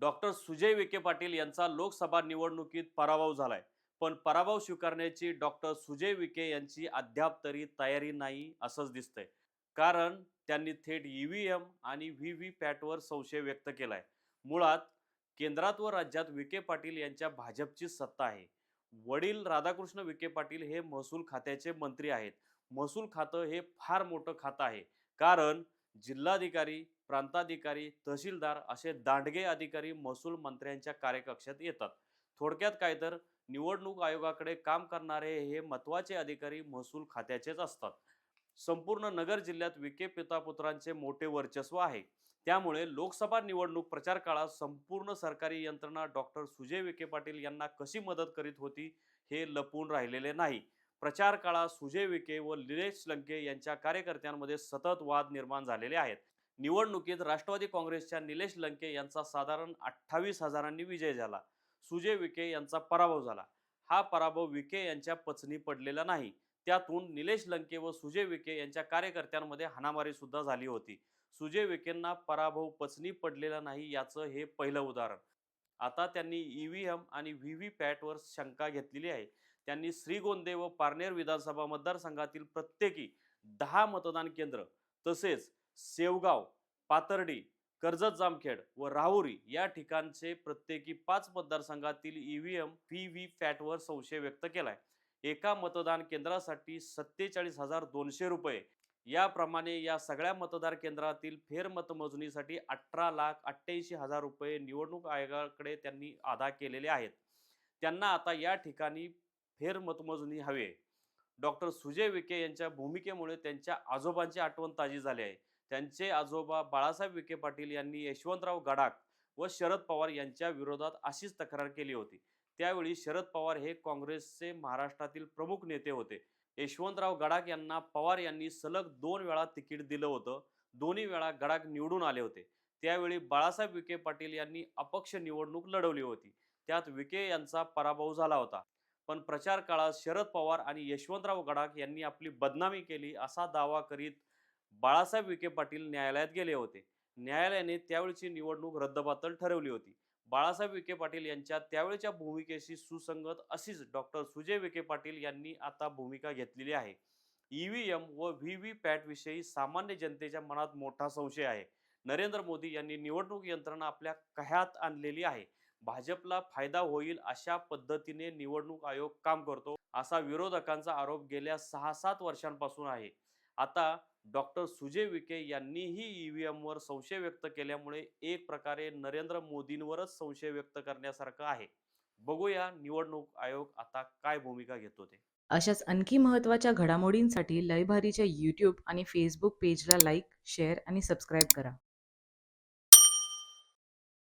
Doctor Sujay Vikhe Patil यांचा लोकसभा निवडणुकीत पराभव झालाय. पण पराभव स्वीकारण्याची डॉक्टर सुजय विखे यांची अद्याप तरी तयारी नाही असंच दिसतंय. कारण त्यांनी थेट ई व्ही एम आणि व्ही व्ही पॅटवर संशय व्यक्त केलाय. मुळात केंद्रात व राज्यात विखे पाटील यांच्या भाजपची सत्ता आहे. वडील राधाकृष्ण विखे पाटील हे महसूल खात्याचे मंत्री आहेत. महसूल खातं हे फार मोठं खातं आहे. कारण जिल्हाधिकारी प्रांताधिकारी तहसीलदार असे दांडगे अधिकारी महसूल मंत्र्यांच्या कार्यकक्षात येतात. थोडक्यात काय तर निवडणूक आयोगाकडे काम करणारे हे महत्त्वाचे अधिकारी महसूल खात्याचेच असतात. संपूर्ण नगर जिल्ह्यात विखे पितापुत्रांचे मोठे वर्चस्व आहे. त्यामुळे लोकसभा निवडणूक प्रचार काळात संपूर्ण सरकारी यंत्रणा डॉक्टर सुजय विखे पाटील यांना कशी मदत करीत होती हे लपून राहिलेले नाही. प्रचार काळात सुजय विखे व निलेश लंके यांच्या कार्यकर्त्यांमध्ये सतत वाद निर्माण झालेले आहेत. निवडणुकीत राष्ट्रवादी काँग्रेसच्या निलेश लंके यांचा साधारण अठ्ठावीस हजारांनी विजय झाला. सुजय विखे यांचा पराभव झाला. हा पराभव विखे यांच्या पचनी पडलेला नाही. त्यातून निलेश लंके व सुजय विखे यांच्या कार्यकर्त्यांमध्ये हाणामारी सुद्धा झाली होती. सुजय विखेंना पराभव पचनी पडलेला नाही याचं हे पहिलं उदाहरण. आता त्यांनी ई व्ही एम आणि व्ही व्ही पॅटवर शंका घेतलेली आहे. त्यांनी श्रीगोंदे व पारनेर विधानसभा मतदारसंघातील प्रत्येकी दहा मतदान केंद्र तसेच सेवगाव पातर्डी कर्जत जामखेड व राहुरी या ठिकाणचे प्रत्येकी पाच मतदारसंघातील E V M V V पॅटवर संशय व्यक्त केलाय. एका मतदान केंद्रासाठी सत्तेचाळीस हजार दोनशे रुपये याप्रमाणे या सगळ्या मतदार केंद्रातील फेरमतमोजणीसाठी अठरा लाख अठ्ठ्याऐंशी हजार रुपये निवडणूक आयोगाकडे त्यांनी अदा केलेले आहेत. त्यांना आता या ठिकाणी फेरमतमोजणी हवी आहे. डॉक्टर सुजय विखे यांच्या भूमिकेमुळे त्यांच्या आजोबांची आठवण ताजी झाली आहे. त्यांचे आजोबा बाळासाहेब विखे पाटील यांनी यशवंतराव गडाख व शरद पवार यांच्या विरोधात अशीच तक्रार केली होती. त्यावेळी शरद पवार हे काँग्रेसचे महाराष्ट्रातील प्रमुख नेते होते. यशवंतराव गडाख यांना पवार यांनी सलग दोन वेळा तिकीट दिलं होतं. दोन्ही वेळा गडाख निवडून आले होते. त्यावेळी बाळासाहेब विखे पाटील यांनी अपक्ष निवडणूक लढवली होती. त्यात विखे यांचा पराभव झाला होता. पण प्रचार काळात शरद पवार आणि यशवंतराव गडाख यांनी आपली बदनामी केली असा दावा करीत बाळासाहेब विखे पाटील न्यायालयात गेले होते. न्यायालयाने त्यावेळची निवडणूक रद्दबातल ठरवली होती. बाळासाहेब विखे पाटील यांच्या त्यावेळच्या भूमिकेशी सुसंगत अशीच डॉक्टर सुजय विखे पाटील यांनी आता भूमिका घेतलेली आहे. ई व्ही एम व व्ही व्ही पॅट विषयी सामान्य जनतेच्या मनात मोठा संशय आहे. नरेंद्र मोदी यांनी निवडणूक यंत्रणा आपल्या कह्यात आणलेली आहे. भाजपला फायदा होईल अशा पद्धतीने निवडणूक आयोग काम करतो असा विरोधकांचा आरोप गेल्या सहा सात वर्षांपासून आहे. आता डॉक्टर सुजय विखे यांनीही ई व्ही एमवर संशय व्यक्त केल्यामुळे एक प्रकारे नरेंद्र मोदींवरच संशय व्यक्त करण्यासारखं आहे. बघूया निवडणूक आयोग आता काय भूमिका घेतो ते. अशाच आणखी महत्त्वाच्या घडामोडींसाठी लयभारीच्या यूट्यूब आणि फेसबुक पेजला लाईक शेअर आणि सबस्क्राईब करा.